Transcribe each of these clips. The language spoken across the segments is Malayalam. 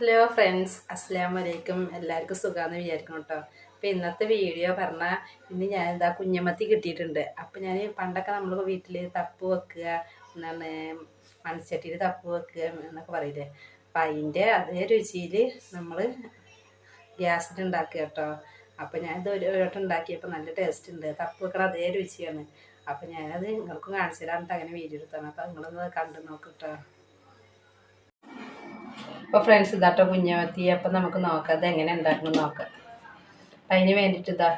ഹലോ ഫ്രണ്ട്സ് അസ്സാം വലൈക്കും എല്ലാവർക്കും സുഖമാണെന്ന് വിചാരിക്കണം കേട്ടോ അപ്പോൾ ഇന്നത്തെ വീഡിയോ പറഞ്ഞാൽ ഇന്ന് ഞാൻ എന്താ കുഞ്ഞമത്തി കിട്ടിയിട്ടുണ്ട്. അപ്പോൾ ഞാൻ പണ്ടൊക്കെ നമ്മൾ വീട്ടിൽ തപ്പ് വെക്കുക എന്താണ് മൺചട്ടിയിൽ തപ്പ് വെക്കുക എന്നൊക്കെ പറയില്ലേ? അപ്പം അതിന്റെ അതേ രുചിയിൽ നമ്മൾ ഗ്യാസിൽ ഉണ്ടാക്കുക കേട്ടോ അപ്പോൾ ഞാനിത് ഒരു വട്ടം ഉണ്ടാക്കിയപ്പോൾ നല്ല ടേസ്റ്റ് ഉണ്ട്. തപ്പ് വെക്കണ അതേ രുചിയാണ്. അപ്പോൾ ഞാനത് നിങ്ങൾക്കും കാണിച്ചു തരാൻ അങ്ങനെ വീഡിയോ എടുത്താണ്. അപ്പോൾ നിങ്ങളൊന്ന് കണ്ടു നോക്കട്ടോ കേട്ടോ അപ്പോൾ ഫ്രണ്ട്സ് ഇതാട്ടോ കുഞ്ഞമത്തി അപ്പം നമുക്ക് നോക്കാം. അത് എങ്ങനെ ഉണ്ടാക്കണം നോക്കാം. അതിന് വേണ്ടിയിട്ട് ഇതാ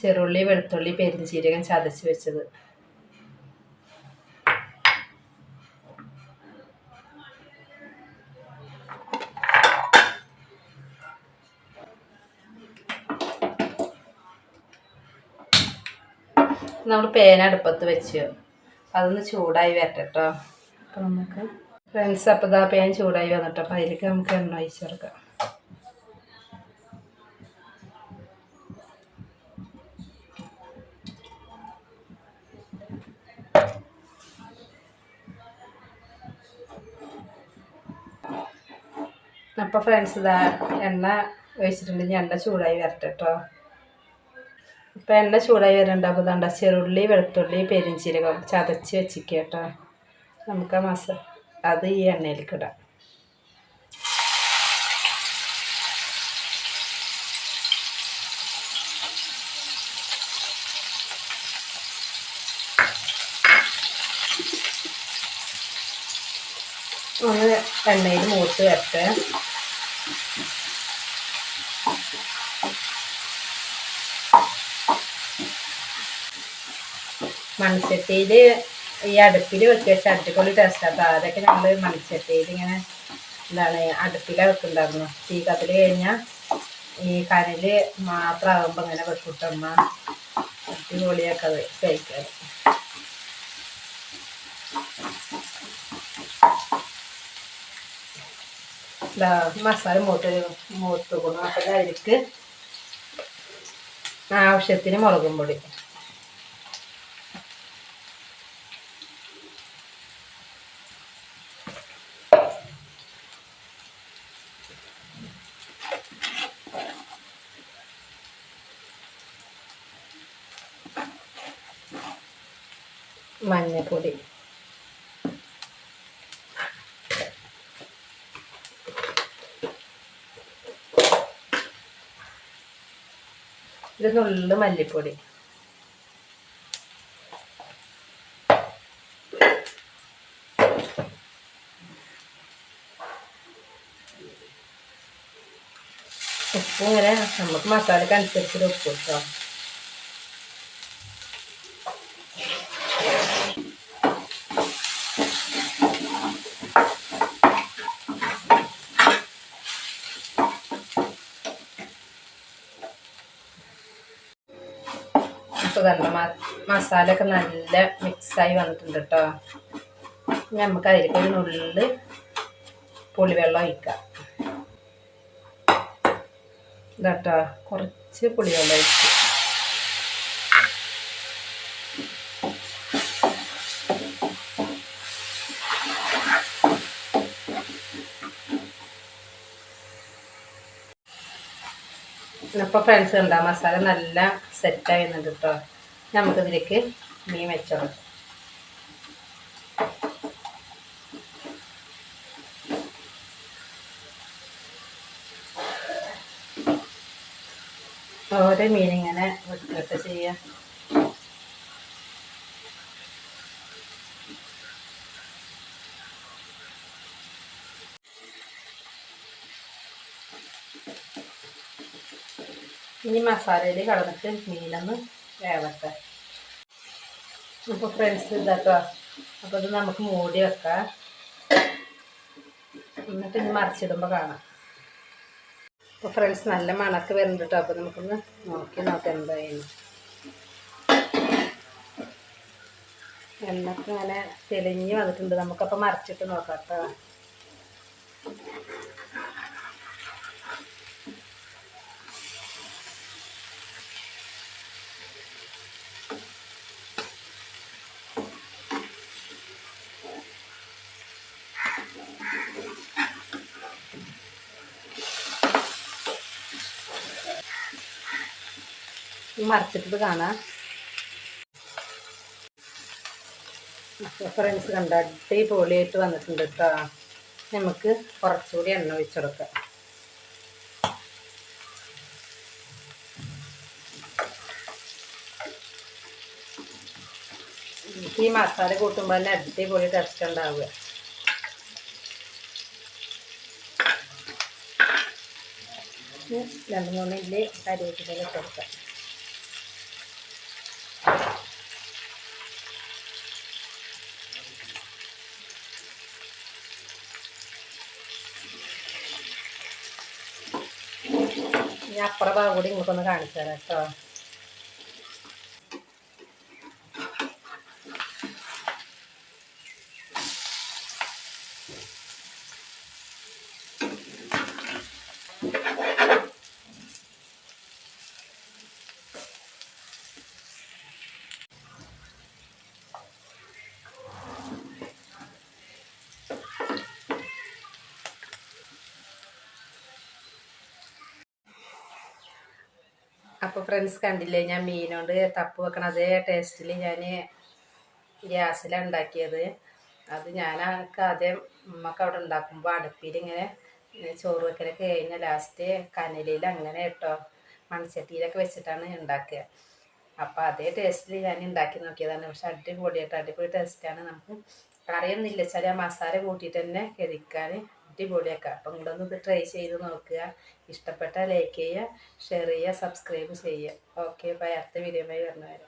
ചെറുള്ളി വെളുത്തുള്ളി പെരിഞ്ചീരകം ചതച്ച് വെച്ചത്. നമ്മൾ പേന അടുപ്പത്ത് വെച്ച്. അതൊന്ന് ചൂടായി വരട്ടെ കേട്ടോ അപ്പം നമുക്ക് ഫ്രണ്ട്സ് അപ്പോൾ ഇതാ പേൻ ചൂടായി വന്നിട്ട് അപ്പോൾ അതിലേക്ക് നമുക്ക് എണ്ണ ഒഴിച്ചു കൊടുക്കാം. അപ്പോൾ ഫ്രണ്ട്സ് ഇതാ എണ്ണ ഒഴിച്ചിട്ടുണ്ടെങ്കിൽ എണ്ണ ചൂടായി വരട്ടെ കേട്ടോ ഇപ്പം എണ്ണ ചൂടായി വരണ്ട. അപ്പോൾ ഇതാണ്ട ചെറുള്ളി വെളുത്തുള്ളി പെരിഞ്ചീരകം ചതച്ച് വെച്ചിരിക്കുക കേട്ടോ നമുക്ക് ആ മസ അത് ഈ എണ്ണയിലേക്കിടാം ഒന്ന് എണ്ണയിൽ മൂത്ത് വരട്ടെ. മൺചട്ടിയിൽ ഈ അടുപ്പിൽ വെക്കുക. വെച്ചാൽ അടിപൊളി ടേസ്റ്റാണ് അതൊക്കെ നമ്മൾ മൺചട്ടിയിൽ ഇങ്ങനെ എന്താണ് അടുപ്പിലാണ് വെക്കുന്നുണ്ടായിരുന്നു. തീ കത്തിൽ കഴിഞ്ഞാൽ ഈ കനൽ മാത്രമാകുമ്പോൾ ഇങ്ങനെ വെക്കൂട്ടമ്മ അടിപൊളിയൊക്കെ അത് കഴിക്കാൻ മസാല മൂട്ട് മൂത്ത് കൊടുക്കും അപ്പം അതിലേക്ക് ആവശ്യത്തിന് മുളകും പൊടി. മഞ്ഞൾപ്പൊടി ഇത് മല്ലിപ്പൊടി. ഉപ്പ് ഇങ്ങനെ നമുക്ക് മസാലക്ക് അനുസരിച്ചിട്ട് ഉപ്പ് കിട്ടോ ഇപ്പോൾ കണ്ട മസാല ഒക്കെ നല്ല മിക്സായി വന്നിട്ടുണ്ട് കേട്ടോ നമുക്ക് അതിലേക്ക് ഒരു നുള്ളിൽ പുളിവെള്ളം ഒഴിക്കാം. ഇതാട്ടോ കുറച്ച് പുളിവെള്ളം ഒഴിച്ച്. അപ്പോൾ ഫ്രണ്ട്സ് ഉണ്ടാ മസാല നല്ല സെറ്റായി വരുന്നുണ്ട് കേട്ടോ നമുക്കിതിലേക്ക് മീൻ വെച്ചോളാം. ഓരോ മീനിങ്ങനെ ഇങ്ങനെ വെട്ടിട്ട് ഇനി മസാലയിൽ കടന്നിട്ട് മീനൊന്ന് വേവട്ടെ. അപ്പോൾ ഫ്രണ്ട്സ് ഇതാക്കുക അപ്പോൾ ഇത് നമുക്ക് മൂടി വെക്കാം. എന്നിട്ട് ഇനി മറിച്ചിടുമ്പോൾ കാണാം. അപ്പോൾ ഫ്രണ്ട്സ് നല്ല മണക്ക് വരുന്നുണ്ട് കേട്ടോ അപ്പോൾ നമുക്കൊന്ന് നോക്കി നോക്കാം എന്തായാലും എണ്ണക്ക് ഇങ്ങനെ തെളിഞ്ഞ് വന്നിട്ടുണ്ട്. നമുക്കപ്പോൾ മറിച്ചിട്ട് നോക്കാം കേട്ടോ ഈ മറച്ചിട്ട് കാണാം. ഫ്രണ്ട്സ് കണ്ട അടിപൊളിയായിട്ട് വന്നിട്ടുണ്ട് കേട്ടോ നമുക്ക് കുറച്ചുകൂടി എണ്ണ ഒഴിച്ചു ഈ മസാല കൂട്ടുമ്പോൾ തന്നെ അടിപൊളി ടേസ്റ്റ് ഉണ്ടാവുക. രണ്ടു രണ്ട് മൂന്ന് ഇല്ലി കരിവേപ്പില ഇട്ട് കൊടുക്കാം. ഇനി അപ്പുറ ഭാഗം കൂടി ഇങ്ങോട്ടൊന്ന് കാണിച്ചു തരാം കേട്ടോ. അപ്പോൾ ഫ്രണ്ട്സ് കണ്ടില്ലേ? ഞാൻ മീനോണ്ട് തപ്പ് വെക്കണ അതേ ടേസ്റ്റിൽ ഞാൻ ഗ്യാസിലാണ് ഉണ്ടാക്കിയത് അത് ഞാനൊക്കെ ആദ്യം ഉമ്മക്ക് അവിടെ ഉണ്ടാക്കുമ്പോൾ അടുപ്പിൽ ഇങ്ങനെ ചോറ് വെക്കലൊക്കെ കഴിഞ്ഞ ലാസ്റ്റ് കനലിൽ അങ്ങനെ കേട്ടോ മൺചട്ടിയിലൊക്കെ വെച്ചിട്ടാണ് ഉണ്ടാക്കുക അപ്പോൾ അതേ ടേസ്റ്റിൽ ഞാൻ ഉണ്ടാക്കി നോക്കിയതാണ്. പക്ഷെ അടിപൊളിയായിട്ട് അടിപൊളി ടേസ്റ്റാണ് നമുക്ക് അറിയുന്നില്ല ചില മസാല കൂട്ടിയിട്ട് തന്നെ കഴിക്കാൻ അടിപൊളിയാക്കാം. അപ്പം നിങ്ങളൊന്ന് ട്രൈ ചെയ്ത് നോക്കുക. ഇഷ്ടപ്പെട്ടാൽ ലൈക്ക് ചെയ്യുക ഷെയർ ചെയ്യുക സബ്സ്ക്രൈബ് ചെയ്യുക. ഓക്കെ ബൈ അടുത്ത വീഡിയോ ബൈ വരുന്നവരെ.